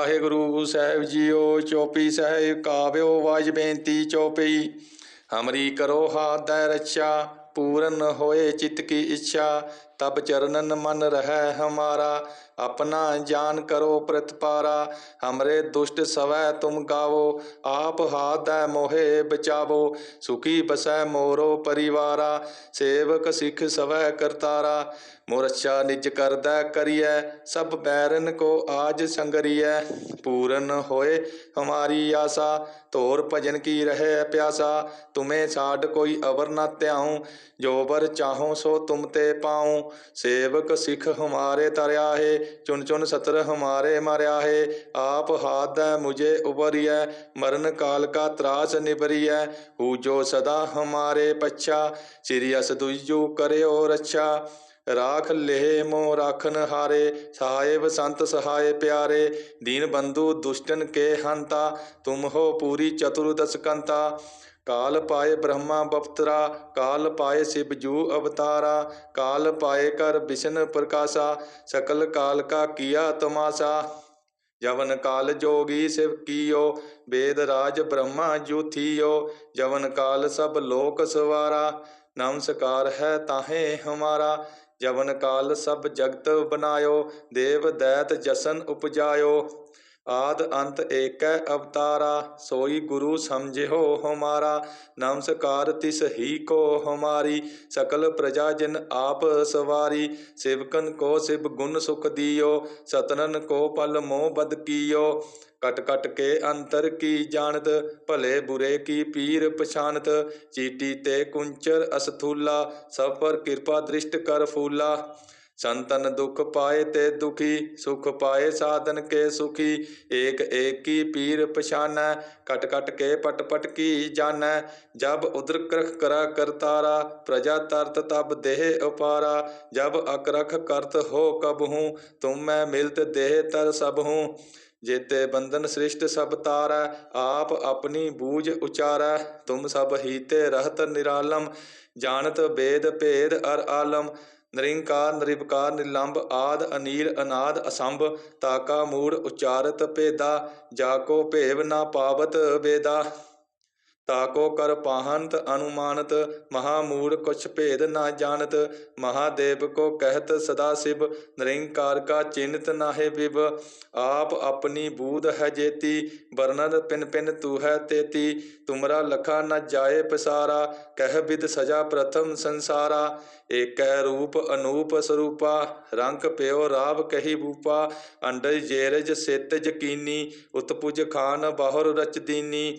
ਵਾਹਿਗੁਰੂ ਸਾਹਿਬ JIO, ਚੋਪੀ ਸਾਹਿਬ ਕਾਵਿਓ ਵਾਜ ਬੇਨਤੀ ਚੋਪਈ ਹਮਰੀ ਕਰੋ ਹਾਥ ਰੱਛਾ, ਪੂਰਨ ਹੋਏ ਚਿਤ ਕੀ ਇੱਛਾ। ਤਬ ਚਰਨਨ ਮਨ ਰਹਿ ਹਮਾਰਾ, ਆਪਣਾ ਜਾਨ ਕਰੋ ਪ੍ਰਤਪਾਰਾ। ਹਮਰੇ ਦੁਸ਼ਟ ਸਵੈ ਤੁਮ ਗਾਵੋ, ਆਪ ਹਾਦੈ ਮੋਹਿ ਬਚਾਵੋ। ਸੁਖੀ ਬਸੈ ਮੋਰੋ ਪਰਿਵਾਰਾ, ਸੇਵਕ ਸਿੱਖ ਸਵੈ ਕਰਤਾਰਾ। ਮੋਰਛਾ ਨਿਜ ਕਰਦਾ ਕਰੀਐ, ਸਭ ਬੈਰਨ ਕੋ ਆਜ ਸੰਗਰੀਐ। ਪੂਰਨ ਹੋਏ ਹਮਾਰੀ ਆਸਾ ਤੋਰ ਭਜਨ ਕੀ ਰਹੇ ਪਿਆਸਾ। ਤੁਮੇ ਸਾਡ ਕੋਈ ਅਵਰ ਨਾ ਧਿਆਉ, ਜੋ ਬਰ ਚਾਹੋ ਸੋ ਤੁਮ ਤੇ ਪਾਉ। ਸੇਵਕ ਸਿੱਖ ਹਮਾਰੇ ਤਰਿਆ ਹੈ ਚੁਨ ਚੁਨ ਸਤਰ ਹਮਾਰੇ ਮਾਰਿਆ ਹੈ ਆਪ ਹਾਦੈ ਮੁਝੇ ਉਬਰੀਐ, ਮਰਨ ਕਾਲ ਕਾ ਤਰਾਸ ਨਿਬਰੀਐ ਹੂ ਜੋ ਸਦਾ ਹਮਾਰੇ ਪੱਛਾ, ਸ੍ਰੀ ਅਸ ਦੁਜੂ ਕਰਿਓ ਰੱਛਾ। ਰਾਖ ਲੇਹ ਮੋ ਰਾਖਨ ਹਾਰੇ, ਸਾਹਿਬ ਸੰਤ ਸਹਾਏ ਪਿਆਰੇ, ਦੀਨ ਬੰਧੂ ਦੁਸ਼ਟਨ ਕੇ ਹੰਤਾ, ਤੁਮ ਹੋ ਪੂਰੀ ਚਤੁਰਦਸ ਕੰਤਾ। ਕਾਲ ਪਾਏ ਬ੍ਰਹਮਾ ਬਪਤਰਾ, ਕਾਲ ਪਾਏ ਸਿਵ ਜੂ ਅਵਤਾਰਾ, ਕਾਲ ਪਾਏ ਕਰ ਵਿਸ਼ਨ ਪ੍ਰਕਾਸ਼ਾ, ਸਕਲ ਕਾਲ ਕਾ ਕੀਆ ਤਮਾਸਾ। ਜਵਨ ਕਾਲ ਜੋਗੀ ਸਿਵ ਕੀਓ, ਵੇਦ ਰਾਜ ਬ੍ਰਹਮਾ ਜੂਥੀਓ, ਜਵਨ ਕਾਲ ਸਭ ਲੋਕ ਸਵਾਰਾ, ਨਮਸਕਾਰ ਹੈ ਤਾਹੇ ਹਮਾਰਾ। ਜਵਨ ਕਾਲ ਸਭ ਜਗਤ ਬਨਾਇਓ, ਦੇਵ ਦੈਤ ਜਸਨ ਉਪਜਾਇਓ। ਆਦਿ ਅੰਤ ਏਕੈ ਅਵਤਾਰਾ, ਸੋਈ ਗੁਰੂ ਸਮਝਿਓ ਹਮਾਰਾ, ਨਮਸਕਾਰ ਤਿਸ ਹੀ ਕੋ ਹਮਾਰੀ, ਸਕਲ ਪ੍ਰਜਾ ਜਿਨ ਆਪ ਸਵਾਰੀ, ਸੇਵਕਨ ਕੋ ਸਿਵ ਗੁਣ ਸੁਖ ਦਿਓ, ਸਤਨਨ ਕੋ ਪਲ ਮੋਹ ਬਦ ਕੀਓ। ਕਟ ਕਟ ਕੇ ਅੰਤਰ ਕੀ ਜਾਣਤ ਭਲੇ ਬੁਰੇ ਕੀ ਪੀਰ ਪਛਾਨਤ ਚੀਟੀ ਤੇ ਕੁੰਚਰ ਅਸਥੂਲਾ, ਸਭ ਪਰ ਕਿਰਪਾ ਦ੍ਰਿਸ਼ਟ ਕਰ ਫੂਲਾ। ਸੰਤਨ ਦੁਖ ਪਾਏ ਤੇ ਦੁਖੀ, ਸੁਖ ਪਾਏ ਸਾਧਨ ਕੇ ਸੁਖੀ। ਏਕ ਏਕ ਕੀ ਪੀਰ ਪਛਾਨੈ, ਕਟ ਕਟ ਕੇ ਪਟ ਪਟ ਕੀ ਜਾਣੈ। ਜਬ ਉਦਰ ਕਰਖ ਕਰਾ ਕਰਤਾਰਾ ਪ੍ਰਜਾ ਤਰਤ ਤਬ ਦੇਹ ਉਪਾਰਾ। ਜਬ ਅਕਰਖ ਕਰਤ ਹੋ ਕਬ ਹੂੰ, ਤੁਮ ਮੈਂ ਮਿਲਤ ਦੇਹ ਤਰ ਸਭ ਹੂੰ। ਜੇਤੇ ਬੰਧਨ ਸ੍ਰਿਸ਼ਟ ਸਭ ਤਾਰੈ, ਆਪ ਆਪਣੀ ਬੂਝ ਉਚਾਰੈ। ਤੁਮ ਸਭ ਹੀਤੇ ਰਹਤ ਨਿਰਾਲਮ, ਜਾਣਤ ਵੇਦ ਭੇਦ ਅਰ ਆਲਮ। ਨਿਰੰਕਾਰ, ਨਿਰਵਕਾਰ, ਨਿਲੰਬ, ਆਦ, ਅਨੀਲ, ਅਨਾਦ, ਅਸੰਭ, ਤਾਕਾ, ਮੂੜ, ਉਚਾਰਤ, ਭੇਦਾ ਜਾ ਕੋ ਭੇਵ, ਨਾ ਪਾਵਤ, ਵੇਦਾ। ਤਾਕੋ ਕਰ ਪਾਹੰਤ ਅਨੁਮਾਨਤ, ਮਹਾਮੂੜ ਕੁਛ ਭੇਦ ਨਾ ਜਾਣਤ, ਮਹਾਦੇਵ ਕੋ ਕਹਿਤ ਸਦਾ ਸਿਵ, ਨਿਰੰਕਾਰ ਕਾ ਚਿੰਤ ਨਾਹਿ ਵਿਵ, ਆਪ ਆਪਣੀ ਬੂਧ ਹੈ ਜੇਤੀ ਵਰਨਦ ਪਿਨ ਪਿਨ ਤੂ ਹੈ ਤੇਤੀ, ਤੁਮਰਾ ਲਖਾ ਨ ਜਾਏ ਪਸਾਰਾ, ਕਹਿ ਵਿਦ ਸਜਾ ਪ੍ਰਥਮ ਸੰਸਾਰਾ ਏਕੈ ਰੂਪ ਅਨੂਪ ਸਰੂਪਾ, ਰੰਗ ਪਿਓ ਰਾਵ ਕਹੀ ਬੂਪਾ, ਅੰਡਜ ਜੇਰਜ ਸਿਤ ਜਕੀਨੀ ਉਤਪੁਜ ਖਾਨ ਬਾਹਰ ਰਚ ਦੀਨੀ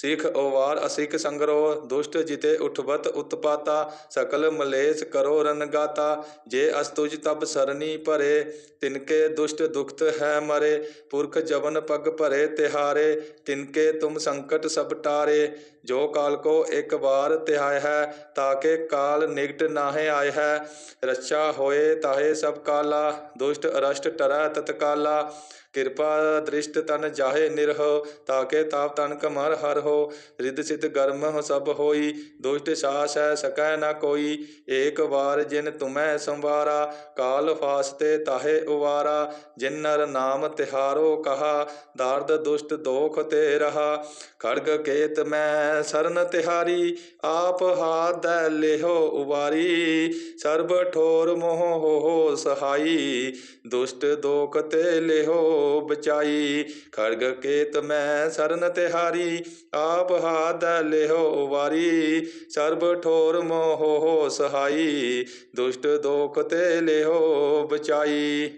ਸਿਖ ਓਵਾਰ ਅਸਿਖ ਸੰਗਰੋ, ਦੁਸ਼ਟ ਜਿਤੇ ਉਠਵਤ ਉਤਪਾਤਾ, ਸਕਲ ਮਲੇਸ ਕਰੋ ਰਨਗਾਤਾ ਜੇ ਅਸਤੁਜ ਤਬ ਸਰਨੀ ਭਰੇ, ਤਿਨਕੇ ਦੁਸ਼ਟ ਦੁਖਤ ਹੈ ਮਰੇ, ਪੁਰਖ ਜਵਨ ਪਗ ਭਰੇ ਤਿਹਾਰੇ, ਤਿਨਕੇ ਤੁਮ ਸੰਕਟ ਸਭ ਟਾਰੇ, ਜੋ ਕਾਲ ਕੋ ਇੱਕ ਵਾਰ ਤਿਹਾਇ ਹੈ ਤਾਕੇ ਕਾਲ ਨਿਗਟ ਨਾਹਿ ਆਇ ਹੈ, ਰੱਛਾ ਹੋਏ ਤਾਹੇ ਸਭ ਕਾਲਾ, ਦੁਸ਼ਟ ਅਰਸ਼ਟ ਟਰੈ ਤਤਕਾਲਾ ਕਿਰਪਾ ਦ੍ਰਿਸ਼ਟ ਤਨ ਜਾਹੇ ਨਿਰਹ, ਤਾਕੇ ਤਾਪ ਤਨ ਕਮਰ ਹਰ ਹੋ। ਰਿੱਧ ਸਿਧ ਗਰਮ ਸਭ ਹੋਈ, ਦੁਸ਼ਟ ਸਾਸ ਹੈ ਸਕੈ ਨਾ ਕੋਈ। ਏਕ ਵਾਰ ਜਿਨ ਤੁਮੈ ਸੰਵਾਰਾ, ਕਾਲ ਫਾਸਤੇ ਤਾਹੇ ਉਵਾਰਾ। ਜਿਨ ਨਰ ਨਾਮ ਤਿਹਾਰੋ ਕਹਾ, ਦਰਦ ਦੁਸ਼ਟ ਦੋਖ ਤੇ ਰਹਾ। ਖੜਗ ਕੇਤ ਮੈਂ ਸਰਨ ਤਿਹਾਰੀ, ਆਪ ਹਾਥ ਦੈ ਲਿਹੋ ਉਵਾਰੀ। ਸਰਬ ਠੋਰ ਮੋਹ ਹੋ ਸਹਾਈ, ਦੁਸ਼ਟ ਦੋਖ ਤੇ ਲਿਹੋ ਬਚਾਈ ਖੜਗ ਕੇਤ ਮੈਂ ਸਰਨ ਤਿਹਾਰੀ, ਆਪ ਹਾਦ ਲਿਓ ਵਾਰੀ। ਸਰਬ ਠੋਰ ਮੋਹ ਹੋ ਸਹਾਈ, ਦੁਸ਼ਟ ਦੋਖ ਤੇ ਲਿਓ ਬਚਾਈ।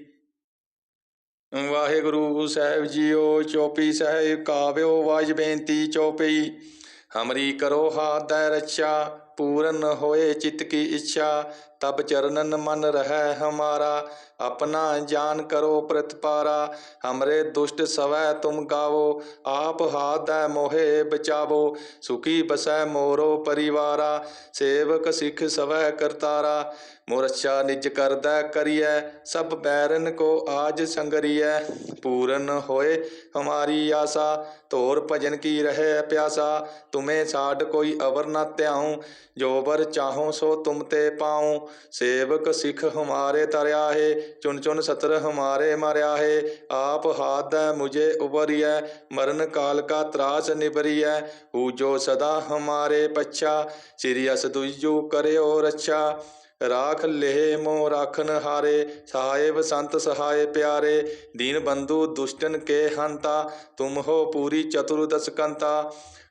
ਵਾਹਿਗੁਰੂ ਸਾਹਿਬ ਜੀਓ, ਚੋਪੀ ਸਹਿ ਕਾਵਿਓ ਵਾਜ ਬੇਨਤੀ ਚੋਪਈ। ਹਮਰੀ ਕਰੋ ਹਾਥ ਰੱਛਾ, ਪੂਰਨ ਹੋਏ ਚਿਤ ਕੀ ਇੱਛਾ। ਤਬ ਚਰਨਨ ਮਨ ਰਹਿ ਹਮਾਰਾ। अपना जान करो प्रतिपारा हमरे दुष्ट सवै तुम गावो आप हाथ दै मोहे बचावो सुखी बसै मोरो परिवारा सेवक सिख सवै करतारा मोरच्छा निज करदै करियै सब बैरन को आज संगरियै पूरन होए हमारी आशा ਧੋਰ ਭਜਨ ਕੀ ਰਹੇ ਪਿਆਸਾ ਤੁਮੇ ਛਾੜ ਕੋਈ ਅਵਰ ਨਾ ਧਿਆਉ ਜੋ ਬਰ ਚਾਹੋ ਸੋ ਤੁਮ ਤੇ ਪਾਉ ਸੇਵਕ ਸਿੱਖ ਹਮਾਰੇ ਤਰਿਆ ਹੈ ਚੁਨ ਚੁਨ ਸਤਰ ਹਮਾਰੇ ਮਾਰਿਆ ਹੈ ਆਪ ਹਾਥ ਹੈ ਮੁਝੇ ਉਬਰਿਐ, ਮਰਨ ਕਾਲ ਕਾ ਤਰਾਸ ਨਿਬਰਿਐ ਹੂ ਜੋ ਸਦਾ ਹਮਾਰੇ ਪੱਛਾ, ਸ੍ਰੀ ਅਸ ਦੁਜੂ ਕਰਿਓ ਰੱਛਾ। ਰਾਖ ਲੇਹ ਮੋ ਰਾਖਨ ਹਾਰੇ ਸਹਾਏ ਸੰਤ ਸਹਾਏ ਪਿਆਰੇ, ਦੀਨ ਬੰਧੂ ਦੁਸ਼ਟਨ ਕੇ ਹੰਤਾ, ਤੁਮ ਹੋ ਪੂਰੀ ਚਤੁਰਦਸ ਕੰਤਾ।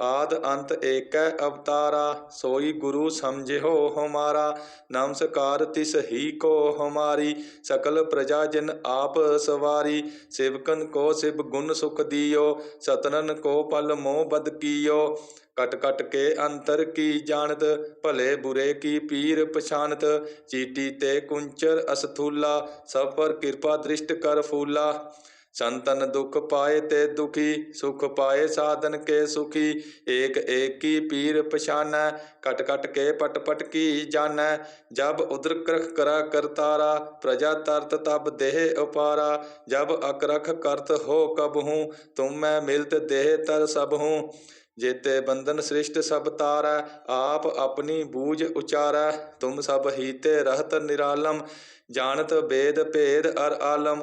ਆਦ ਅੰਤ ਏਕੈ ਅਵਤਾਰਾ, ਸੋਈ ਗੁਰੂ ਸਮਝਿਓ ਹਮਾਰਾ, ਨਮਸਕਾਰ ਤਿਸ ਹੀ ਕੋ ਹਮਾਰੀ, ਸਕਲ ਪ੍ਰਜਾ ਜਨ ਆਪ ਸਵਾਰੀ, ਸੇਵਕਨ ਕੋ ਸਿਵ ਗੁਣ ਸੁਖ ਦਿਓ, ਸਤਨਨ ਕੋ ਪਲ ਮੋਹ ਬਦ ਕੀਓ। ਕਟ ਕਟ ਕੇ ਅੰਤਰ ਕੀ ਜਾਣਤ, ਭਲੇ ਬੁਰੇ ਕੀ ਪੀਰ ਪਛਾਨਤ, ਚੀਟੀ ਤੇ ਕੁੰਚਰ ਅਸਥੂਲਾ, ਸਭ ਪਰ ਕਿਰਪਾ ਦ੍ਰਿਸ਼ਟ ਕਰ ਫੂਲਾ। ਸੰਤਨ ਦੁਖ ਪਾਏ ਤੇ ਦੁਖੀ, ਸੁਖ ਪਾਏ ਸਾਧਨ ਕੇ ਸੁਖੀ। ਏਕ ਏਕ ਕੀ ਪੀਰ ਪਛਾਨੈ, ਕਟ ਕਟ ਕੇ ਪਟ ਪਟ ਕੀ ਜਾਣੈ। ਜਬ ਉਦਰ ਕਰਖ ਕਰਾ ਕਰਤਾਰਾ ਪ੍ਰਜਾ ਤਰਤ ਤਬ ਦੇਹ ਉਪਾਰਾ। ਜਬ ਅਕਰਖ ਕਰਤ ਹੋ ਕਬਹੂ ਤੁਮ ਮੈਂ ਮਿਲਤ ਦੇਹ ਤਰ ਸਭ ਹੂੰ। ਜੇਤੇ ਬੰਧਨ ਸ੍ਰਿਸ਼ਟ ਸਭ ਤਾਰੈ, ਆਪ ਆਪਣੀ ਬੂਝ ਉਚਾਰੈ। ਤੁਮ ਸਭ ਹੀਤੇ ਰਹਤ ਨਿਰਾਲਮ, ਜਾਣਤ ਬੇਦ ਭੇਦ ਅਰ ਆਲਮ।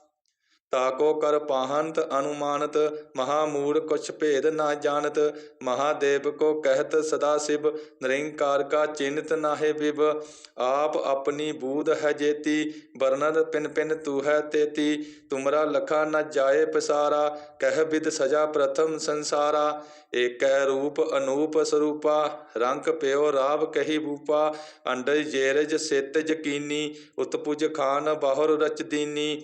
ਤਾਕੋ ਕਰ ਪਾਹੰਤ ਅਨੁਮਾਨਤ, ਮਹਾਮੂੜ ਕੁਛ ਭੇਦ ਨਾ ਜਾਣਤ, ਮਹਾਦੇਵ ਕੋ ਕਹਿਤ ਸਦਾ ਸਿਵ, ਨਿਰੰਕਾਰ ਕਾ ਚਿੰਤ ਨਾਹਿ ਵਿਵ। ਆਪ ਆਪਣੀ ਬੂਧ ਹੈ ਜੇਤੀ ਵਰਨਨ ਪਿਨ ਪਿਨ ਤੂ ਹੈ ਤੇਤੀ। ਤੁਮਰਾ ਲਖਾ ਨਾ ਜਾਏ ਪਸਾਰਾ, ਕਹਿ ਵਿਦ ਸਜਾ ਪ੍ਰਥਮ ਸੰਸਾਰਾ। ਏਕੈ ਰੂਪ ਅਨੂਪ ਸਰੂਪਾ, ਰੰਗ ਪਿਓ ਰਾਵ ਕਹੀ ਬੂਪਾ। ਅੰਡਜ ਜੇਰਜ ਸਿਤ ਯਕੀਨੀ ਉਤਪੁਜ ਖਾਨ ਬਾਹਰ ਰਚ ਦੀਨੀ।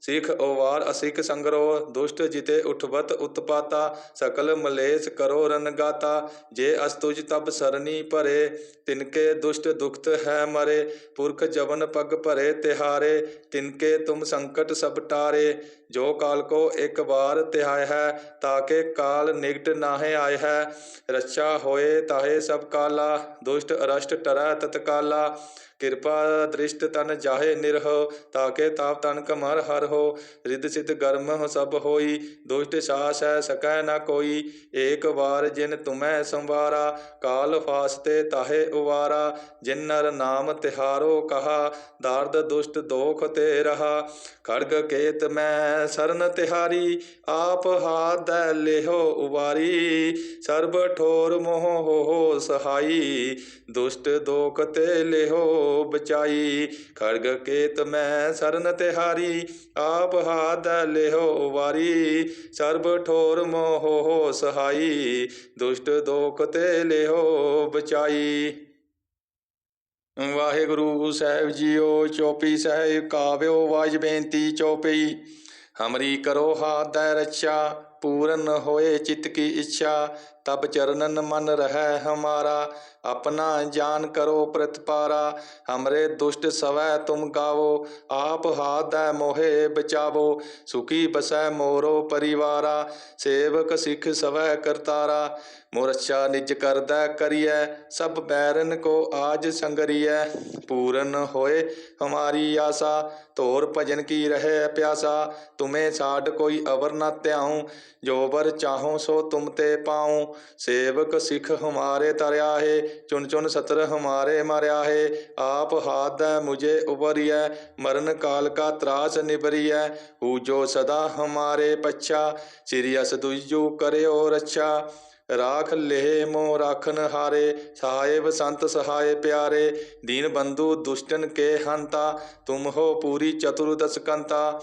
ਸਿਖ ਓਵਾਰ ਅਸਿਕ ਸੰਗਰੋ, ਦੁਸ਼ਟ ਜਿਤੇ ਉਠਵਤ, ਉਤਪਾਤਾ, ਸਕਲ ਮਲੇਸ ਕਰੋ ਰਨਗਾਤਾ ਜੇ ਅਸਤੁਜ ਤਬ ਸਰਨੀ ਭਰੇ, ਤਿਨਕੇ ਦੁਸ਼ਟ ਦੁਖਤ ਹੈ ਮਰੇ। ਪੁਰਖ ਜਵਨ ਪਗ ਭਰੇ ਤਿਹਾਰੇ, ਤਿਨਕੇ ਤੁਮ ਸੰਕਟ ਸਭ ਟਾਰੇ। ਜੋ ਕਾਲ ਕੋ ਇੱਕ ਵਾਰ ਤਿਹਾਇ ਹੈ, ਤਾਕੇ ਕਾਲ ਨਿਗਟ ਨਾਹੇ ਆਇ ਹੈ। ਰੱਛਾ ਹੋਏ ਤਾਹੇ ਸਭ ਕਾਲਾ, ਦੁਸ਼ਟ ਅਰਸ਼ਟ ਟਰੈ ਤਤਕਾਲਾ। ਕਿਰਪਾ ਦ੍ਰਿਸ਼ਟ ਤਨ ਜਾਹੇ ਨਿਰਹ, ਤਾਕੇ ਤਾਪ ਤਨ ਕਮਰ ਹਰ ਹੋ, ਰਿੱਧ ਸਿਧ ਗਰਮ ਹੋ ਸਭ ਹੋਈ, ਦੁਸ਼ਟ ਸਾਸ ਹੈ ਸਕੈ ਨਾ ਕੋਈ, ਏਕ ਵਾਰ ਜਿਨ ਤੁਮੈ ਸੰਵਾਰਾ, ਕਾਲ ਫਾਸਤੇ ਤਾਹੇ ਉਵਾਰਾ, ਜਿਨ ਨਰ ਨਾਮ ਤਿਹਾਰੋ ਕਹਾ, ਦਰਦ ਦੁਸ਼ਟ ਦੋਖ ਤੇ ਰਹਾ, ਖੜਗ ਕੇਤ ਮੈਂ ਸਰਨ ਤਿਹਾਰੀ, ਆਪ ਹਾਥ ਦੈ ਲਿਹੋ ਉਵਾਰੀ, ਸਰਬ ਠੋਰ ਮੋਹ ਹੋ ਸਹਾਈ, ਦੁਸ਼ਟ ਦੋਖ ਤੇ ਲਿਹੋ ਬਚਾਈ ਖੜਗ ਕੇਤ ਮੈਂ ਸਰਨ ਤਿਹਾਰੀ, ਆਪ ਹਾਦ ਲਿਹੋ ਵਾਰੀ। ਸਰਬ ਠੋਰ ਮੋਹ ਸਹਾਈ, ਦੁਸ਼ਟ ਦੋਖ ਤੇ ਲਿਹੋ ਬਚਾਈ। ਵਾਹਿਗੁਰੂ ਸਾਹਿਬ ਜੀਓ, ਚੋਪੀ ਸਾਹਿਬ ਕਾਵਿਓ ਵਾਜ ਬੇਨਤੀ ਚੋਪਈ ਹਮਰੀ ਕਰੋ ਹਾਦੈ ਰੱਛਾ, ਪੂਰਨ ਹੋਏ ਚਿਤ ਕੀ ਇੱਛਾ। ਤਬ ਚਰਨਨ ਮਨ ਰਹੈ ਹਮਾਰਾ, ਆਪਣਾ ਜਾਨ ਕਰੋ ਪ੍ਰਤਪਾਰਾ, ਹਮਰੇ ਦੁਸ਼ਟ ਸਵੈ ਤੁਮ ਗਾਵੋ, ਆਪ ਹਾਦੈ ਮੋਹੇ ਬਚਾਵੋ, ਸੁਖੀ ਬਸੈ ਮੋਰੋ ਪਰਿਵਾਰਾ, ਸੇਵਕ ਸਿਖ ਸਵੈ ਕਰਤਾਰਾ ਮੋਰ ਅੱਛਾ ਨਿਜ ਕਰਦਾ ਕਰੀਐ, ਸਭ ਬੈਰਨ ਕੋ ਆਜ ਸੰਗਰੀਐ, ਪੂਰਨ ਹੋਏ ਹਮਾਰੀ ਆਸਾ ਤੋਰ ਭਜਨ ਕੀ ਰਹੇ ਪਿਆਸਾ, ਤੁਮੇ ਸਾਡ ਕੋਈ ਅਵਰ ਨਾ ਧਿਆਉ, ਜੋ ਵਰ ਚਾਹੋ ਸੋ ਤੁਮ ਤੇ ਪਾਉ ਸੇਵਕ ਸਿੱਖ ਹਮਾਰੇ ਤਰਿਆ ਹੈ ਚੁਨ ਚੁਨ ਸਤਰ ਹਮਾਰੇ ਮਾਰਿਆ ਹੈ ਆਪ ਹਾਦੈ ਮੁਝੇ ਉਬਰਿਐ ਮਰਨ ਕਾਲ ਕਾ ਤਰਾਸ ਨਿਬਰਿਐ ਹੂ ਜੋ ਸਦਾ ਹਮਾਰੇ ਪੱਛਾ ਸ੍ਰੀ ਅਸ ਦੁਜੂ ਕਰਿਓ ਰੱਛਾ। ਰਾਖ ਲੇਹ ਮੋ ਰਾਖਨ ਹਾਰੇ ਸਹਾਇਬ ਸੰਤ ਸਹਾਏ ਪਿਆਰੇ, ਦੀਨ ਬੰਧੂ ਦੁਸ਼ਟਨ ਕੇ ਹੰਤਾ, ਤੁਮ ਹੋ ਪੂਰੀ ਚਤੁਰਦਸ ਕੰਤਾ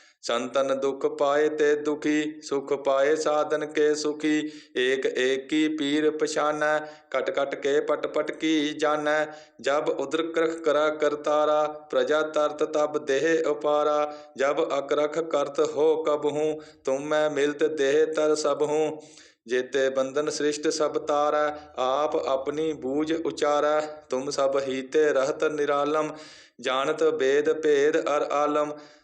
ਸੰਤਨ ਦੁਖ ਪਾਏ ਤੇ ਦੁਖੀ, ਸੁਖ ਪਾਏ ਸਾਧਨ ਕੇ ਸੁਖੀ, ਏਕ ਏਕ ਕੀ ਪੀਰ ਪਛਾਨੈ, ਕਟ ਕਟ ਕੇ ਪਟ ਪਟ ਕੀ ਜਾਣੈ, ਜਬ ਉਦਰ ਕਰਖ ਕਰਾ ਕਰਤਾਰਾ ਪ੍ਰਜਾ ਤਰਤ ਤਬ ਦੇਹ ਉਪਾਰਾ, ਜਬ ਅਕਰਖ ਕਰਤ ਹੋ ਕਬ ਹੂੰ, ਤੁਮ ਮੈਂ ਮਿਲਤ ਦੇਹ ਤਰ ਸਭ ਹੂੰ, ਜੇਤੇ ਬੰਧਨ ਸ੍ਰਿਸ਼ਟ ਸਭ ਤਾਰੈ, ਆਪ ਆਪਣੀ ਬੂਝ ਉਚਾਰੈ, ਤੁਮ ਸਭ ਹੀਤੇ ਰਹਤ ਨਿਰਾਲਮ, ਜਾਣਤ ਵੇਦ ਭੇਦ ਅਰ ਆਲਮ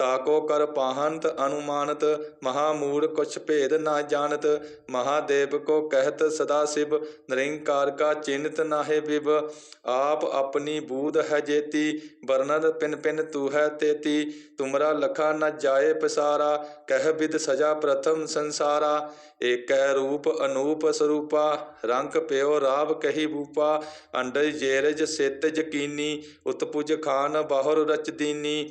ਤਾਕੋ ਕਰ ਪਾਹੰਤ ਅਨੁਮਾਨਤ, ਮਹਾਮੂੜ ਕੁਛ ਭੇਦ ਨਾ ਜਾਣਤ, ਮਹਾਦੇਵ ਕੋ ਕਹਿਤ ਸਦਾ ਸਿਵ, ਨਿਰੰਕਾਰ ਕਾ ਚਿੰਤ ਨਾਹਿ ਵਿਵ, ਆਪ ਆਪਣੀ ਬੂਧ ਹੈ ਜੇਤੀ ਵਰਨਦ ਪਿਨ ਪਿਨ ਤੂ ਹੈ ਤੇਤੀ, ਤੁਮਰਾ ਲਖਾ ਨਾ ਜਾਏ ਪਸਾਰਾ, ਕਹਿ ਵਿਦ ਸਜਾ ਪ੍ਰਥਮ ਸੰਸਾਰਾ ਏਕੈ ਰੂਪ ਅਨੂਪ ਸਰੂਪਾ, ਰੰਗ ਪਿਓ ਰਾਵ ਕਹੀ ਬੂਪਾ ਅੰਡਜ ਜੇਰਜ ਸਿਤ ਯਕੀਨੀ ਉਤਪੁਜ ਖਾਨ ਬਾਹਰ ਰਚ ਦੀਨੀ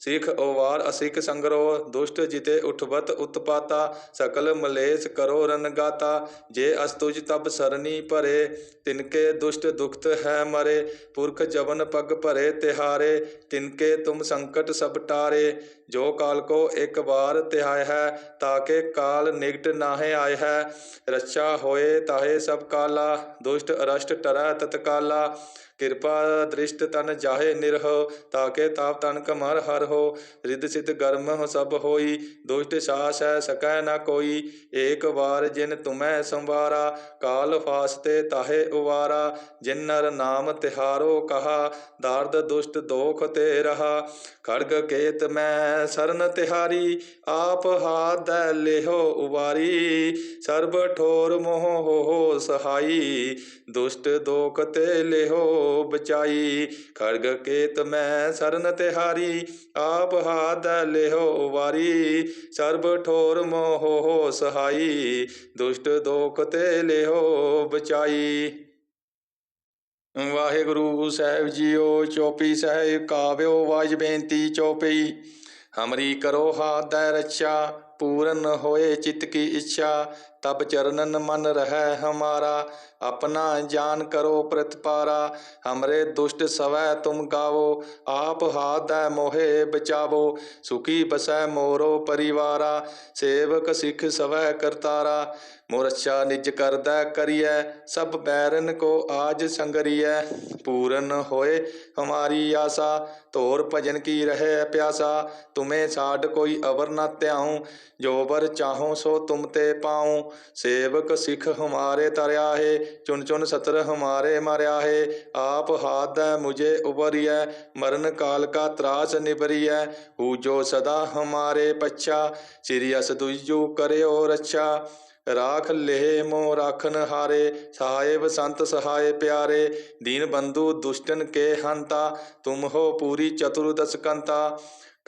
ਸਿਖ ਓਵਾਰ ਅਸਿਖ ਸੰਗਰੋ, ਦੁਸ਼ਟ ਜਿਤੇ ਉਠਵਤ ਉਤਪਾਤਾ, ਸਕਲ ਮਲੇਸ਼ ਕਰੋ ਰਨਗਾਤਾ ਜੇ ਅਸਤੁਜ ਤਬ ਸਰਨੀ ਭਰੇ, ਤਿਨਕੇ ਦੁਸ਼ਟ ਦੁਖਤ ਹੈ ਮਰੇ, ਪੁਰਖ ਜਵਨ ਪਗ ਭਰੇ ਤਿਹਾਰੇ, ਤਿਨਕੇ ਤੁਮ ਸੰਕਟ ਸਭ ਟਾਰੇ, ਜੋ ਕਾਲ ਕੋ ਇੱਕ ਵਾਰ ਤਿਹਾਇ ਹੈ, ਤਾਕੇ ਕਾਲ ਨਿਗਟ ਨਾਹਿ ਆਇ ਹੈ, ਰੱਛਾ ਹੋਏ ਤਾਹੇ ਸਭ ਕਾਲਾ, ਦੁਸ਼ਟ ਅਰਸ਼ਟ ਟਰੈ ਤਤਕਾਲਾ ਕਿਰਪਾ ਦ੍ਰਿਸ਼ਟ ਤਨ ਜਾਹੇ ਨਿਰਹ, ਤਾਕੇ ਤਾਪ ਤਨ ਕਮਰ ਹਰ ਹੋ, ਰਿੱਧ ਸਿਧ ਗਰਮ ਹੋ ਸਭ ਹੋਈ, ਦੁਸ਼ਟ ਸਾਸ ਹੈ ਸਕੈ ਨਾ ਕੋਈ, ਏਕ ਵਾਰ ਜਿਨ ਤੁਮੈ ਸੰਵਾਰਾ, ਕਾਲ ਫਾਸਤੇ ਤਾਹੇ ਉਵਾਰਾ, ਜਿਨ ਨਰ ਨਾਮ ਤਿਹਾਰੋ ਕਹਾ, ਦਰਦ ਦੁਸ਼ਟ ਦੋਖ ਤੇ ਰਹਾ, ਖੜਗ ਕੇਤ ਮੈਂ ਸਰਨ ਤਿਹਾਰੀ, ਆਪ ਹਾਦੈ ਲਿਹੋ ਉਵਾਰੀ, ਸਰਬ ਠੋਰ ਮੋਹ ਹੋ ਸਹਾਈ, ਦੁਸ਼ਟ ਦੋਖ ਤੇ ਲਿਹੋ ਬਚਾਈ ਖੜਗ ਕੇਤ ਮੈਂ ਸਰਨ ਤਿਹਾਰੀ, ਆਪ ਹਾਦੈ ਲਿਹੋ ਉਵਾਰੀ ਸਰਬ ਠੋਰ ਮੋਹ ਹੋ ਸਹਾਈ, ਦੁਸ਼ਟ ਦੋਖ ਤੇ ਲਿਹੋ ਬਚਾਈ। ਵਾਹਿਗੁਰੂ ਸਾਹਿਬ ਜੀਓ, ਚੋਪੀ ਸਾਹਿਬ ਕਾਵਿਓ ਵਾਜ ਬੇਨਤੀ ਚੋਪਈ ਹਮਰੀ ਕਰੋ ਹਾਦੈ ਰੱਛਾ, ਪੂਰਨ ਹੋਏ ਚਿਤ ਕੀ ਇੱਛਾ। ਤਬ ਚਰਨਨ ਮਨ ਰਹੈ ਹਮਾਰਾ, ਆਪਣਾ ਜਾਨ ਕਰੋ ਪ੍ਰਤਪਾਰਾ। ਹਮਰੇ ਦੁਸ਼ਟ ਸਵੈ ਤੁਮ ਗਾਵੋ, ਆਪ ਹਾਦੈ ਮੋਹੇ ਬਚਾਵੋ। ਸੁਖੀ ਬਸੈ ਮੋਰੋ ਪਰਿਵਾਰਾ, ਸੇਵਕ ਸਿਖ ਸਵੈ ਕਰਤਾਰਾ। ਮੁਰਛਾ ਨਿਜ ਕਰਦਾ ਕਰੀਐ, ਸਭ ਬੈਰਨ ਕੋ ਆਜ ਸੰਗਰੀਐ। ਪੂਰਨ ਹੋਏ ਹਮਾਰੀ ਆਸਾ ਤੋਰ ਭਜਨ ਕੀ ਰਹੇ ਪਿਆਸਾ। ਤੁਮੇ ਸਾਡ ਕੋਈ ਅਵਰ ਨਾ ਧਿਆਉ, ਜੋ ਵਰ ਚਾਹੋ ਸੋ ਤੁਮ ਤੇ ਪਾਉ। ਸੇਵਕ ਸਿਖ ਹਮਾਰੇ ਤਰਿਆ ਹੈ ਚੁਨ ਚੁਨ ਸਤਰ ਹਮਾਰੇ ਮਰਿਆ ਹੈ ਆਪ ਹਾਦੈ ਮੁਝੇ ਉਬਰੀਐ, ਮਰਨ ਕਾਲ ਕਾ ਤਰਾਸ ਨਿਬਰੀਐ ਹੂ ਜੋ ਸਦਾ ਹਮਾਰੇ ਪੱਛਾ, ਸ੍ਰੀ ਅਸ ਦੁਜੂ ਕਰਿਓ ਰੱਛਾ। ਰਾਖ ਲਹਿ ਮੋ ਰਾਖਨ ਹਾਰੇ ਸਾਹਿਬ ਸੰਤ ਸਹਾਏ ਪਿਆਰੇ, ਦੀਨ ਬੰਧੂ ਦੁਸ਼ਟਨ ਕੇ ਹੰਤਾ, ਤੁਮ ਹੋ ਪੂਰੀ ਚਤੁਰਦਸ ਕੰਤਾ।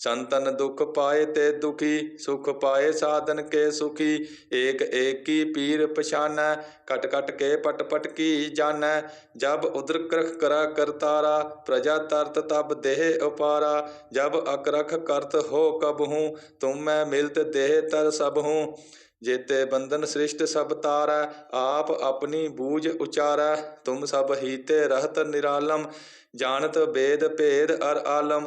ਸੰਤਨ ਦੁਖ ਪਾਏ ਤੇ ਦੁਖੀ, ਸੁਖ ਪਾਏ ਸਾਧਨ ਕੇ ਸੁਖੀ, ਏਕ ਏਕ ਕੀ ਪੀਰ ਪਛਾਨੈ, ਕਟ ਕਟ ਕੇ ਪਟ ਪਟ ਕੀ ਜਾਣੈ, ਜਬ ਉਦਰ ਕਰਖ ਕਰਾ ਕਰਤਾਰਾ ਪ੍ਰਜਾ ਤਰਤ ਤਬ ਦੇਹ ਉਪਾਰਾ, ਜਬ ਅਕਰਖ ਕਰਤ ਹੋ ਕਬ ਹੂੰ, ਤੁਮ ਮੈਂ ਮਿਲਤ ਦੇਹ ਤਰ ਸਭ ਹੂੰ, ਜੇਤੇ ਬੰਧਨ ਸ੍ਰਿਸ਼ਟ ਸਭ ਤਾਰੈ, ਆਪ ਆਪਣੀ ਬੂਝ ਉਚਾਰੈ, ਤੁਮ ਸਭ ਹੀਤੇ ਰਹਤ ਨਿਰਾਲਮ, ਜਾਣਤ ਬੇਦ ਭੇਦ ਅਰ ਆਲਮ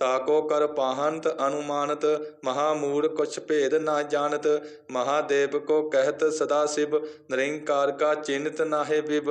ਤਾਕੋ ਕਰ ਪਾਹੰਤ ਅਨੁਮਾਨਤ, ਮਹਾਮੂੜ ਕੁਛ ਭੇਦ ਨਾ ਜਾਣਤ, ਮਹਾਦੇਵ ਕੋ ਕਹਿਤ ਸਦਾ ਸਿਵ, ਨਿਰੰਕਾਰ ਕਾ ਚਿੰਤ ਨਾਹਿ ਵਿਵ,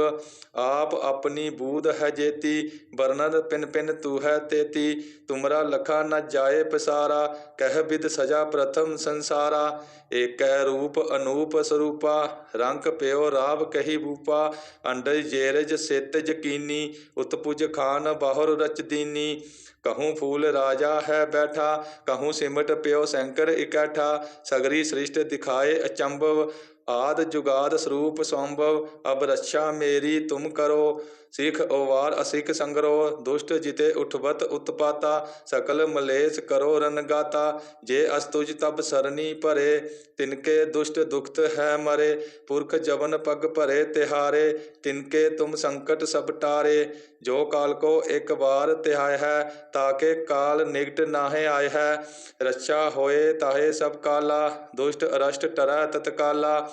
ਆਪ ਆਪਣੀ ਬੂਧ ਹੈ ਜੇਤੀ ਵਰਨਨ ਪਿਨ ਪਿਨ ਤੂ ਹੈ ਤੇਤੀ, ਤੁਮਰਾ ਲਖਾ ਨਾ ਜਾਏ ਪਸਾਰਾ, ਕਹਿ ਬਿਦ ਸਜਾ ਪ੍ਰਥਮ ਸੰਸਾਰਾ, ਏਕੈ ਰੂਪ ਅਨੂਪ ਸਰੂਪਾ, ਰੰਗ ਪਿਓ ਰਾਵ ਕਹੀ ਬੂਪਾ ਅੰਡਜ ਜੇਰਜ ਸਿਤ ਯਕੀਨੀ ਉਤਪੁਜ ਖਾਨ ਬਾਹਰ ਰਚ ਦੀਨੀ ਕਹੂੰ ਫੂਲ ਰਾਜਾ ਹੈ ਬੈਠਾ ਕਹੂੰ ਸਿਮਟ ਪਿਓ ਸ਼ੰਕਰ ਇਕੱਠਾ ਸਗਰੀ ਸ੍ਰਿਸ਼ਟ ਦਿਖਾਏ ਅਚੰਭਵ ਆਦ ਜੁਗਾਦ ਸਰੂਪ ਸੰਭਵ, ਅਬ ਰੱਛਾ ਮੇਰੀ ਤੁਮ ਕਰੋ। ਸਿਖ ਓਵਾਰ ਅਸਿਖ ਸੰਗਰੋ, ਦੁਸ਼ਟ ਜਿਤੇ ਉਠਵਤ ਉਤਪਾਤਾ, ਸਕਲ ਮਲੇਸ਼ ਕਰੋ ਰਨਗਾਤਾ ਜੇ ਅਸਤੁਜ ਤਬ ਸਰਨੀ ਭਰੇ, ਤਿਨਕੇ ਦੁਸ਼ਟ ਦੁਖਤ ਹੈ ਮਰੇ। ਪੁਰਖ ਜਵਨ ਪਗ ਭਰੇ ਤਿਹਾਰੇ, ਤਿਨਕੇ ਤੁਮ ਸੰਕਟ ਸਭ ਟਾਰੇ। ਜੋ ਕਾਲ ਕੋ ਇੱਕ ਵਾਰ ਤਿਹਾਇ ਹੈ, ਤਾਕੇ ਕਾਲ ਨਿਗਟ ਨਾਹਿ ਆਇ ਹੈ। ਰੱਛਾ ਹੋਏ ਤਾਹੇ ਸਭ ਕਾਲਾ, ਦੁਸ਼ਟ ਅਰਸ਼ਟ ਟਰੈ ਤਤਕਾਲਾ।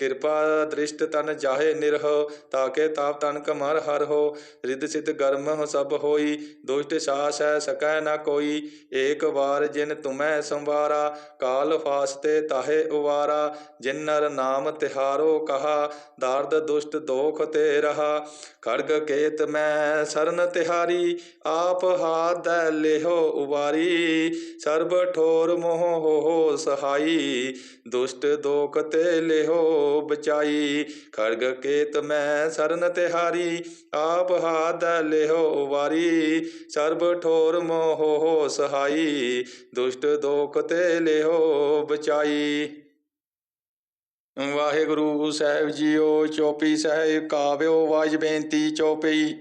ਕਿਰਪਾ ਦ੍ਰਿਸ਼ਟ ਤਨ ਜਾਹੇ ਨਿਰਹ, ਤਾਕੇ ਤਾਪ ਤਨ ਕਮਰ ਹਰ ਹੋ, ਰਿੱਧ ਸਿਧ ਗਰਮ ਹੋ ਸਭ ਹੋਈ, ਦੁਸ਼ਟ ਸਾਸ ਹੈ ਸਕੈ ਨਾ ਕੋਈ, ਏਕ ਵਾਰ ਜਿਨ ਤੁਮੈ ਸੰਵਾਰਾ, ਕਾਲ ਫਾਸਤੇ ਤਾਹੇ ਉਵਾਰਾ, ਜਿਨ ਨਰ ਨਾਮ ਤਿਹਾਰੋ ਕਹਾ, ਦਰਦ ਦੁਸ਼ਟ ਦੋਖ ਤੇ ਰਹਾ, ਖੜਗ ਕੇਤ ਮੈਂ ਸਰਨ ਤਿਹਾਰੀ, ਆਪ ਹਾਥ ਲਿਹੋ ਉਵਾਰੀ, ਸਰਬ ਠੋਰ ਮੋਹ ਹੋ ਸਹਾਈ, ਦੁਸ਼ਟ ਦੋਖ ਤੇ ਲਿਹੋ ਬਚਾਈ। ਖੜਗ ਕੇਤ ਮੈਂ ਸਰਨ ਤਿਹਾਰੀ, ਆਪ ਹਾਥ ਲਿਹੋ ਉਵਾਰੀ ਸਰਬ ਠੋਰ ਮੋਹ ਸਹਾਈ, ਦੁਸ਼ਟ ਦੋਖ ਤੇ ਲਿਹੋ ਬਚਾਈ। ਵਾਹਿਗੁਰੂ ਸਾਹਿਬ ਜੀਓ, ਚੋਪੀ ਸਾਹਿਬ ਕਾਵਿਓ ਵਾਜ ਬੇਨਤੀ ਚੋਪਈ।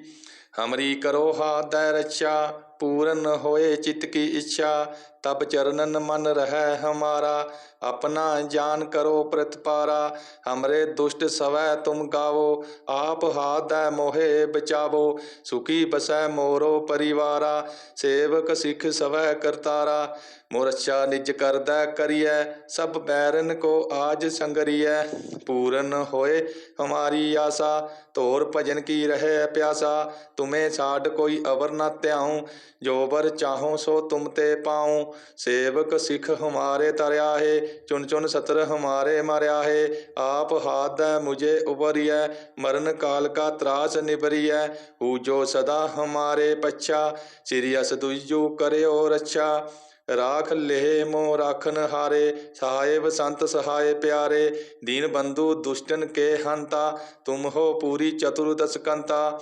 ਹਮਰੀ ਕਰੋ ਹਾਥ ਦੈ ਰੱਛਾ। ਪੂਰਨ ਹੋਏ ਚਿਤ ਕੀ ਇੱਛਾ, ਤਬ ਚਰਨਨ ਮਨ ਰਹਿ ਹਮਾਰਾ। ਆਪਣਾ ਜਾਨ ਕਰੋ ਪ੍ਰਤਪਾਰਾ, ਹਮਰੇ ਦੁਸ਼ਟ ਸਵੈ ਤੁਮ ਗਾਵੋ, ਆਪ ਹਾਥ ਦੈ ਮੋਹਿ ਬਚਾਵੋ। ਸੁਖੀ ਬਸੈ ਮੋਰੋ ਪਰਿਵਾਰਾ, ਸੇਵਕ ਸਿੱਖ ਸਵੈ ਕਰਤਾਰਾ। ਮੋਰਛਾ ਨਿਜ ਕਰਦਾ ਕਰੀਐ, ਸਭ ਬੈਰਨ ਕੋ ਆਜ ਸੰਗਰੀਐ। ਪੂਰਨ ਹੋਏ ਹਮਾਰੀ ਆਸਾ ਤੋਰ ਭਜਨ ਕੀ ਰਹੇ ਪਿਆਸਾ। ਤੁਮੇ ਛਾੜ ਕੋਈ ਅਵਰ ਨਾ ਧਿਆਉ ਜੋ ਬਰ ਚਾਹੋ ਸੋ ਤੁਮ ਤੇ ਪਾਉ। ਸੇਵਕ ਸਿਖ ਹਮਾਰੇ ਤਰਿਆ ਹੈ ਚੁਨ ਚੁਨ ਸਤਰ ਹਮਾਰੇ ਮਾਰਿਆ ਹੈ ਆਪ ਹਾਥ ਦੈ ਮੁਝੇ ਉਬਰੀਐ, ਮਰਨ ਕਾਲ ਕਾ ਤਰਾਸ ਨਿਬਰੀਐ ਹੂ ਜੋ ਸਦਾ ਹਮਾਰੇ ਪਛਾ, ਸ੍ਰੀ ਅਸ ਦੁਜੂ ਕਰਿਓ ਰੱਛਾ। ਰਾਖ ਲੇਹ ਮੋ ਰਾਖਨ ਹਾਰੇ ਸਹਾਏ ਸੰਤ ਸਹਾਏ ਪਿਆਰੇ। ਦੀਨ ਬੰਧੂ ਦੁਸ਼ਟਨ ਕੇ ਹੰਤਾ, ਤੁਮ ਹੋ ਪੂਰੀ ਚਤੁਰਦਸ ਕੰਤਾ।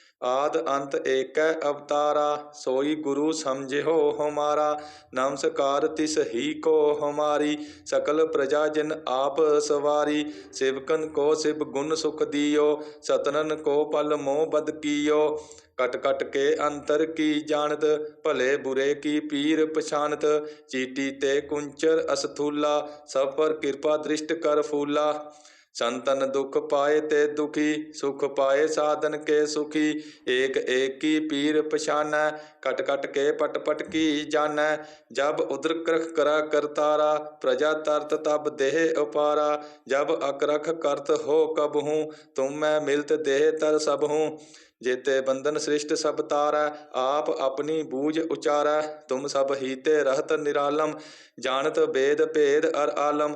ਆਦਿ ਅੰਤ ਏਕੈ ਅਵਤਾਰਾ, ਸੋਈ ਗੁਰੂ ਸਮਝਿਓ ਹਮਾਰਾ, ਨਮਸਕਾਰ ਤਿਸ ਹੀ ਕੋ ਹਮਾਰੀ, ਸਕਲ ਪ੍ਰਜਾ ਜਿਨ ਆਪ ਸਵਾਰੀ, ਸੇਵਕਨ ਕੋ ਸਿਵ ਗੁਣ ਸੁਖ ਦਿਓ, ਸਤਨਨ ਕੋ ਪਲ ਮੋਹ ਬਦ ਕੀਓ। ਕਟ ਕਟ ਕੇ ਅੰਤਰ ਕੀ ਜਾਣਤ, ਭਲੇ ਬੁਰੇ ਕੀ ਪੀਰ ਪਛਾਨਤ, ਚੀਟੀ ਤੇ ਕੁੰਚਰ ਅਸਥੂਲਾ, ਸਭ ਪਰ ਕਿਰਪਾ ਦ੍ਰਿਸ਼ਟ ਕਰ ਫੂਲਾ। ਸੰਤਨ ਦੁਖ ਪਾਏ ਤੇ ਦੁਖੀ, ਸੁਖ ਪਾਏ ਸਾਧਨ ਕੇ ਸੁਖੀ। ਏਕ ਏਕੀ ਪੀਰ ਪਛਾਨੈ, ਕਟ ਕਟ ਕੇ ਪਟ ਪਟ ਕੀ ਜਾਣੈ। ਜਬ ਉਦਰ ਕਰਖ ਕਰਾ ਕਰਤਾਰਾ ਪ੍ਰਜਾ ਤਰਤ ਤਬ ਦੇਹ ਉਪਾਰਾ। ਜਬ ਅਕਰਖ ਕਰਤ ਹੋ ਕਬਹੂ ਤੁਮ ਮੈਂ ਮਿਲਤ ਦੇਹ ਤਰ ਸਬਹੂ ਜੇਤੇ ਬੰਧਨ ਸ੍ਰਿਸ਼ਟ ਸਭ ਤਾਰੈ, ਆਪ ਆਪਣੀ ਬੂਝ ਉਚਾਰੈ। ਤੁਮ ਸਭ ਹੀਤੇ ਰਹਤ ਨਿਰਾਲਮ, ਜਾਣਤ ਬੇਦ ਭੇਦ ਅਰ ਆਲਮ।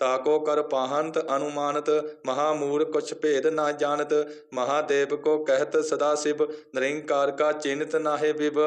ਤਾਕੋ ਕਰ ਪਾਹੰਤ ਅਨੁਮਾਨਤ ਮਹਾ ਮੂਰ ਕੁਛ ਭੇਦ ਨਾ ਜਾਣਤ, ਮਹਾਦੇਵ ਕੋ ਕਹਿਤ ਸਦਾ ਸਿਵ, ਨਿਰੰਕਾਰ ਕਾ ਚਿੰਤ ਨਾਹੇ ਵਿਵ।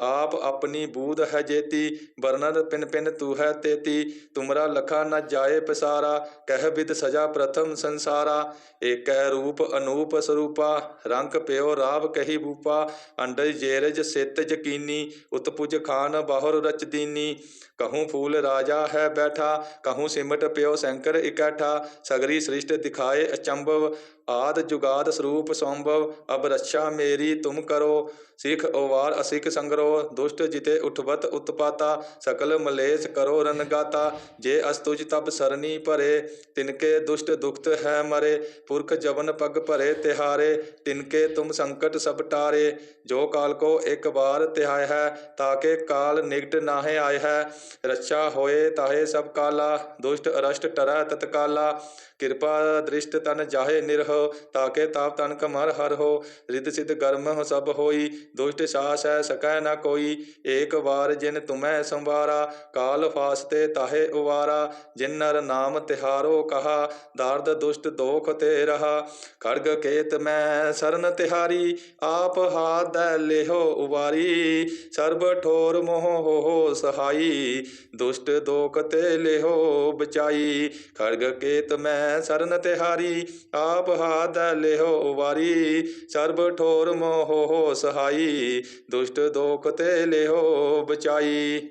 ਆਪ ਆਪਣੀ ਬੂਧ ਹੈ ਜੇਤੀ ਵਰਨਰ ਪਿਨ ਪਿਨ ਤੂ ਹੈ ਤੇਤੀ। ਤੁਮਰਾ ਲਖਾ ਨਾ ਜਾਏ ਪਸਾਰਾ, ਕਹਿ ਬਿਦ ਸਜਾ ਪ੍ਰਥਮ ਸੰਸਾਰਾ। ਏਕੈ ਰੂਪ ਅਨੂਪ ਸਰੂਪਾ, ਰੰਗ ਪਿਓ ਰਾਵ ਕਹੀ ਬੂਪਾ। ਅੰਡਰ ਜੇਰਜ ਸਿਤ ਜਕੀਨੀ, ਉਤਪੁਜ ਖਾਨ ਬਾਹਰ ਰਚ ਦੀਨੀ ਕਹੂੰ ਫੂਲ ਰਾਜਾ ਹੈ ਬੈਠਾ, ਕਹੂੰ ਸਿਮਟ ਪਿਓ ਸੈਂਕਰ ਇਕੱਠਾ ਸਗਰੀ ਸ੍ਰਿਸ਼ਟ ਦਿਖਾਏ ਅਚੰਭਵ ਆਦਿ ਜੁਗਾਦ ਸਰੂਪ ਸੰਭਵ, ਅਬ ਰੱਛਾ ਮੇਰੀ ਤੁਮ ਕਰੋ। ਸਿਖ ਓਵਾਰ ਅਸਿਖ ਸੰਗਰੋ, ਦੁਸ਼ਟ ਜਿਤੇ ਉਠਵਤ ਉਤਪਾਤਾ, ਸਕਲ ਮਲੇਸ ਕਰੋ ਰਨਗਾਤਾ ਜੇ ਅਸਤੁਜ ਤਬ ਸਰਨੀ ਭਰੇ, ਤਿਨਕੇ ਦੁਸ਼ਟ ਦੁਖਤ ਹੈ ਮਰੇ। ਪੁਰਖ ਜਵਨ ਪਗ ਭਰੇ ਤਿਹਾਰੇ, ਤਿਨਕੇ ਤੁਮ ਸੰਕਟ ਸਭ ਟਾਰੇ। ਜੋ ਕਾਲ ਕੋ ਇੱਕ ਵਾਰ ਤਿਹਾਇ ਹੈ, ਤਾਕੇ ਕਾਲ ਨਿਗਟ ਨਾਹੇ ਆਇ ਹੈ। ਰੱਛਾ ਹੋਏ ਤਾਹੇ ਸਭ ਕਾਲਾ, ਦੁਸ਼ਟ ਅਰਸ਼ਟ ਟਰੈ ਤਤਕਾਲਾ। ਕਿਰਪਾ ਦ੍ਰਿਸ਼ਟ ਤਨ ਜਾਹੇ ਨਿਰਹ ਹੋ ਤਾਕੇ ਤਾਪ ਤਨ ਕਮਰ ਹਰ ਹੋ ਰਿਤ ਸਿਧ ਗਰਮ ਹੋ ਸਭ ਹੋਈ, ਦੁਸ਼ਟ ਸਾਸ ਹੈ ਸਕੈ ਨਾ ਕੋਈ, ਏਕ ਵਾਰ ਜਿਨ ਤੁਮੈ ਸੰਵਾਰਾ, ਕਾਲ ਫਾਸਤੇ ਤਾਹੇ ਉਵਾਰਾ, ਜਿਨ ਨਰ ਨਾਮ ਤਿਹਾਰੋ ਕਹਾ, ਦਾਰਦ ਦੁਸ਼ਟ ਦੋਖ ਤੇ ਰਹਾ, ਖੜਗ ਕੇਤ ਮੈਂ ਸਰਨ ਤਿਹਾਰੀ, ਆਪ ਹਾਥ ਲਿਹੋ ਉਵਾਰੀ, ਸਰਬ ਠੋਰ ਮੋਹ ਹੋ ਸਹਾਈ, ਦੁਸ਼ਟ ਦੋਖ ਤੇ ਲਿਹੋ ਬਚਾਈ, ਖੜਗ ਕੇਤ ਮੈਂ ਸਰਨ ਤਿਹਾਰੀ, ਆਪ ਹਾਦ ਲਿਹੋ ਵਾਰੀ ਸਰਬ ਠੋਰ ਮੋਹ ਹੋ ਸਹਾਈ ਦੁਸ਼ਟ ਦੋਖ ਤੇ ਲਿਹੋ ਬਚਾਈ।